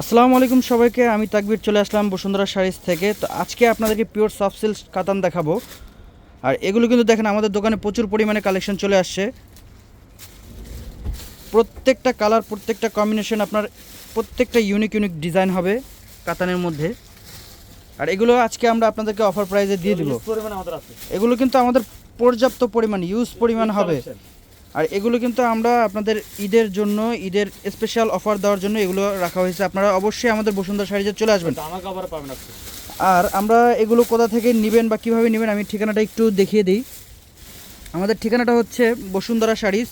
আসসালামু আলাইকুম সবাইকে আমি তাকবির চলে আসলাম বসুন্ধরা শাড়িজ থেকে। তো আজকে আপনাদেরকে পিওর সফট সিল্ক কাতান দেখাবো। আর এগুলো কিন্তু দেখেন আমাদের দোকানে প্রচুর পরিমাণে কালেকশন চলে আসছে। প্রত্যেকটা কালার প্রত্যেকটা কম্বিনেশন আপনার প্রত্যেকটা ইউনিক ইউনিক ডিজাইন হবে কাতানের মধ্যে। আর এগুলো আজকে আমরা আপনাদেরকে অফার প্রাইজে দিয়ে দিব। এগুলো কিন্তু আমাদের পর্যাপ্ত পরিমাণ ইউজ পরিমাণ হবে। আর এগুলো কিন্তু আমরা আপনাদের ঈদের জন্য ঈদের স্পেশাল অফার দেওয়ার জন্য এগুলো রাখা হয়েছে। আপনারা অবশ্যই আমাদের বসুন্ধরা শাড়িতে চলে আসবেন। আর আমরা এগুলো কোথা থেকে নেবেন বা কীভাবে নেবেন আমি ঠিকানাটা একটু দেখিয়ে দিই। আমাদের ঠিকানাটা হচ্ছে Basundhara saris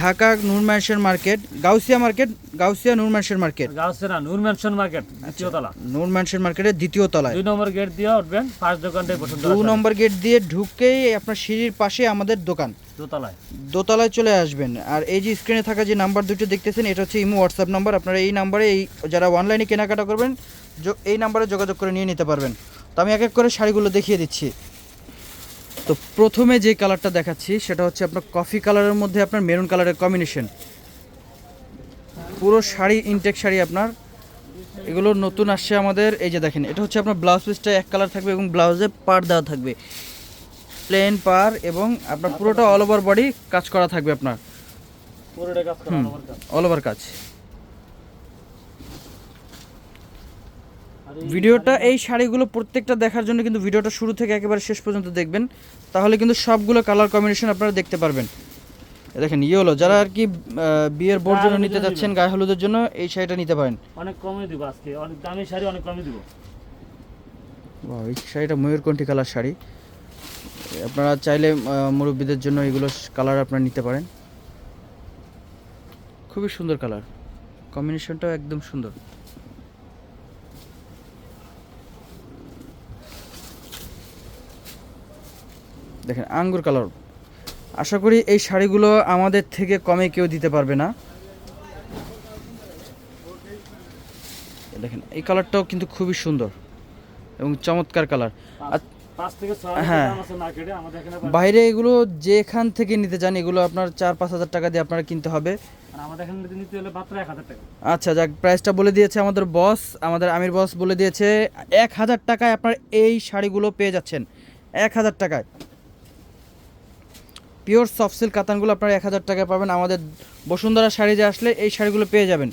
Dhaka Noor mansion market Gausia market Gausia Noor mansion market. গাছে না নূরম্যানশন মার্কেট দ্বিতীয় তলা। নূর ম্যানশন মার্কেটের দ্বিতীয় তলায়। দুই নম্বর গেট দিয়ে উঠবেন ফার্স্ট দোকানটাই বসুন্ধরা দু শাড়ি। নম্বর গেট দিয়ে ঢুকেই আপনার সিঁড়ির পাশে আমাদের দোকান। দোতলায়। দোতলায় চলে আসবেন। আর এই যে স্ক্রিনে থাকা যে নাম্বার দুটো দেখতেছেন এটা হচ্ছে ইমো হোয়াটসঅ্যাপ নাম্বার আপনারা এই নাম্বারে এই যারা অনলাইনে কেনাকাটা করবেন এই নাম্বারে যোগাযোগ করে নিয়ে নিতে পারবেন। তো আমি এক এক করে শাড়িগুলো দেখিয়ে দিচ্ছি। তো প্রথমে যে কালারটা দেখাচ্ছি সেটা হচ্ছে আপনার কফি কালারের মধ্যে আপনার মেরুন কালারের কম্বিনেশন পুরো শাড়ি ইনটেক শাড়ি আপনার। এগুলো নতুন আসছে আমাদের এই যে দেখেন এটা হচ্ছে আপনার ব্লাউজ পিসটা এক কালার থাকবে এবং ব্লাউজে পার দেওয়া থাকবে। প্লেন পার এবং আপনার পুরোটা অল ওভার বডি কাজ করা থাকবে আপনার। অল ওভার কাজ আর এই ভিডিওটা এই শাড়িগুলো প্রত্যেকটা দেখার জন্য কিন্তু ভিডিওটা শুরু থেকে একেবারে শেষ পর্যন্ত দেখবেন। তাহলে কিন্তু সবগুলো কালার কম্বিনেশন আপনারা দেখতে পারবেন। দেখেন ইয়েলো যারা আর কি বিয়ের বোর জন্য নিতে যাচ্ছেন গায়ে হলুদের জন্য এই শাড়িটা নিতে পারেন। অনেক কমে দিব আজকে অনেক দামি শাড়ি অনেক কমে দিব। এই শাড়িটা ময়ূরকণ্ঠী কালার শাড়ি। আপনারা চাইলে মুরব্বীদের জন্য এগুলো কালার আপনারা নিতে পারেন। খুবই সুন্দর কালার কম্বিনেশনটাও একদম সুন্দর। দেখেন আঙ্গুর কালার। আশা করি এই শাড়িগুলো আমাদের থেকে কমে কেউ দিতে পারবে না। দেখেন এই কালারটাও কিন্তু খুবই সুন্দর এবং চমৎকার কালার। হ্যাঁ। বাইরে এগুলো যেখান থেকে নিতে চান এগুলো আপনার চার পাঁচ হাজার টাকা দিয়ে আপনারা কিনতে হবে। আচ্ছা যাক প্রাইসটা বলে দিয়েছে আমাদের বস আমাদের আমির বস বলে দিয়েছে এক হাজার টাকায় আপনার এই শাড়িগুলো পেয়ে যাচ্ছেন। এক হাজার টাকায়। পিওর সফট সিল্ক কাতানগুলো আপনারা এক হাজার টাকায় পাবেন। আমাদের বসুন্ধরা শাড়ি যে আসলে এই শাড়িগুলো পেয়ে যাবেন।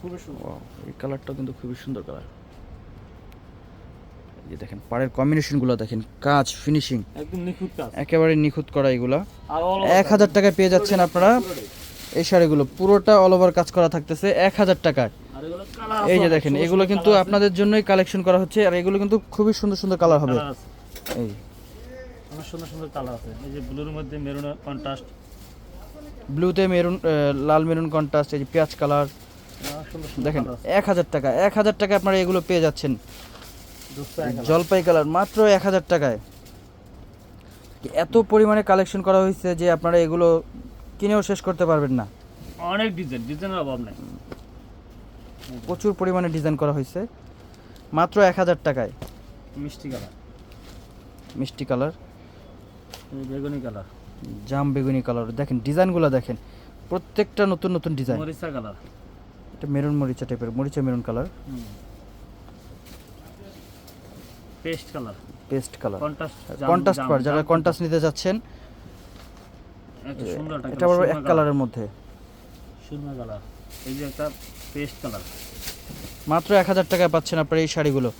খুবই সুন্দর Wow, এই কালারটাও কিন্তু খুবই সুন্দর কালার। এই যে দেখেন পাড়ের কম্বিনেশনগুলো দেখেন কাজ ফিনিশিং একদম নিখুঁত কাজ। একেবারে নিখুঁত করা এগুলা। এক হাজার টাকায় পেয়ে যাচ্ছেন আপনারা এই শাড়িগুলো। পুরোটা অল ওভার কাজ করা থাকতেছে এক হাজার টাকায়। আর এগুলো কালার এই যে দেখেন এগুলো কিন্তু আপনাদের জন্যই কালেকশন করা হচ্ছে আর এগুলো কিন্তু খুবই সুন্দর সুন্দর কালার হবে। এই। অনেক সুন্দর সুন্দর কালার আছে। এই যে ব্লুর মধ্যে মেরুন কন্ট্রাস্ট ব্লুতে মেরুন লাল মেরুন কন্ট্রাস্ট এই যে পেঁয়াজ কালার দেখেন এক হাজার টাকা এক হাজার টাকা আপনারা এগুলো পেয়ে যাচ্ছেন। জলপাই কালার মাত্র এক হাজার টাকায়। এত পরিমাণে কালেকশন করা হয়েছে যে আপনারা এগুলো কিনেও শেষ করতে পারবেন না। অনেক ডিজাইন ডিজাইনের অভাব নাই। প্রচুর পরিমাণে ডিজাইন করা হয়েছে। মাত্র এক হাজার টাকায়। মিষ্টি কালার মিষ্টি কালার। বেগুনি কালার। জাম বেগুনি কালার। দেখেন ডিজাইনগুলো দেখেন। প্রত্যেকটা নতুন নতুন ডিজাইন। মরিচা কালার। এটা মেরুন মরিচা টাইপের মরিচা maroon colour. Paste colour. Paste colour. Contrast contrast পার যারা কন্ট্রাস্ট নিতে যাচ্ছেন এটা আবার এক কালারের মধ্যে। সুন্দর কালার। এই যে একটা পেস্ট কালার। মাত্র এক হাজার টাকায় পাচ্ছেন আপনার এই শাড়িগুলো।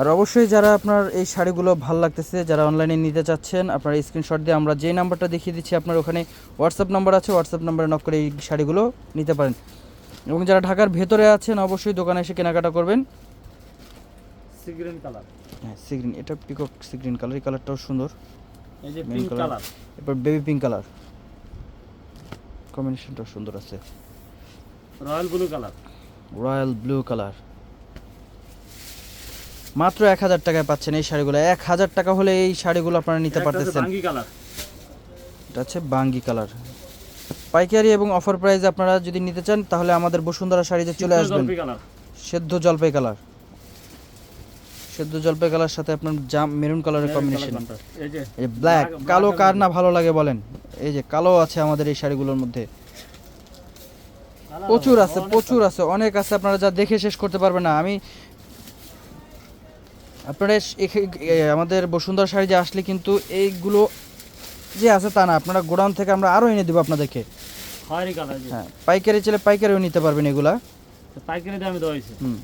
আর অবশ্যই যারা আপনার এই শাড়িগুলো ভালো লাগতেছে যারা অনলাইনে নিতে চাচ্ছেন আপনার স্ক্রিনশট দিয়ে আমরা যে নাম্বারটা দেখিয়ে দিচ্ছি আপনার ওখানে হোয়াটসঅ্যাপ নাম্বার আছে হোয়াটসঅ্যাপ নাম্বারে নক করে এই শাড়িগুলো নিতে পারেন। এবং যারা ঢাকার ভেতরে আছেন অবশ্যই দোকানে এসে কেনাকাটা করবেন। সিগ্রিন কালার হ্যাঁ সিগ্রিন এটা পিকক সিগ্রিন কালার এই কালারটাও সুন্দর। এই যে পিঙ্ক কালার এরপর বেবি পিঙ্ক কালার কম্বিনেশনটাও সুন্দর আছে। Royal blue colour royal blue colour মাত্র এক হাজার টাকায় পাচ্ছেন এই শাড়িগুলো। এক হাজার টাকা হলে এই শাড়িগুলো আপনারা নিতে পারতেছেন। এটা হচ্ছে বাঙ্গি কালার। পাইকারি এবং অফার প্রাইস আপনারা যদি নিতে চান তাহলে আমাদের বসুন্ধরা শাড়িতে চলে আসবেন। সেদ্ধ জলপাই কালার। সেদ্ধ জলপাই কালার সাথে আপনার জাম মেরুন কালারের কম্বিনেশন এই যে ব্ল্যাক কালো কার না ভালো লাগে বলেন? এই যে কালো আছে আমাদের এই শাড়িগুলোর মধ্যে। প্রচুর আছে প্রচুর আছে অনেক আছে আপনারা যা দেখে শেষ করতে পারবেন না। আমি আপনারা আমাদের বসুন্ধরা শাড়ি যে আসলে কিন্তু এইগুলো যে আছে তা না। আপনারা গোডাউন থেকে আমরা আরও এনে দেবো আপনাদেরকে। হ্যাঁ পাইকারি চলে পাইকারিও নিতে পারবেন এগুলা। পাইকারি দামে দেওয়া হয়েছে। হুম।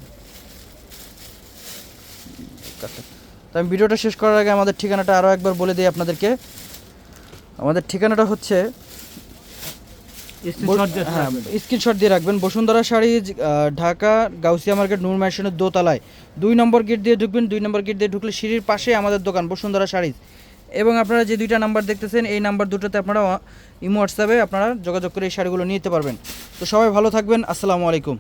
তো আমি ভিডিওটা শেষ করার আগে আমাদের ঠিকানাটা আরও একবার বলে দিই আপনাদেরকে। আমাদের ঠিকানাটা হচ্ছে স্ক্রিনশট দিয়ে হ্যাঁ রাখবেন। দিয়ে রাখবেন। বসুন্ধরা শাড়ি ঢাকা গাউসিয়া মার্কেট নূর ম্যাশনের দোতলায়। দুই নম্বর গেট দিয়ে ঢুকবেন দুই নম্বর গেট দিয়ে ঢুকলে সিঁড়ির পাশে আমাদের দোকান বসুন্ধরা শাড়ি। এবং আপনারা যে দুইটা নাম্বার দেখতেছেন এই নাম্বার দুটোতে আপনারা ইমো হোয়াটসঅ্যাপে আপনারা যোগাযোগ করে এই শাড়িগুলো নিতে পারবেন। তো সবাই ভালো থাকবেন আসসালামু আলাইকুম।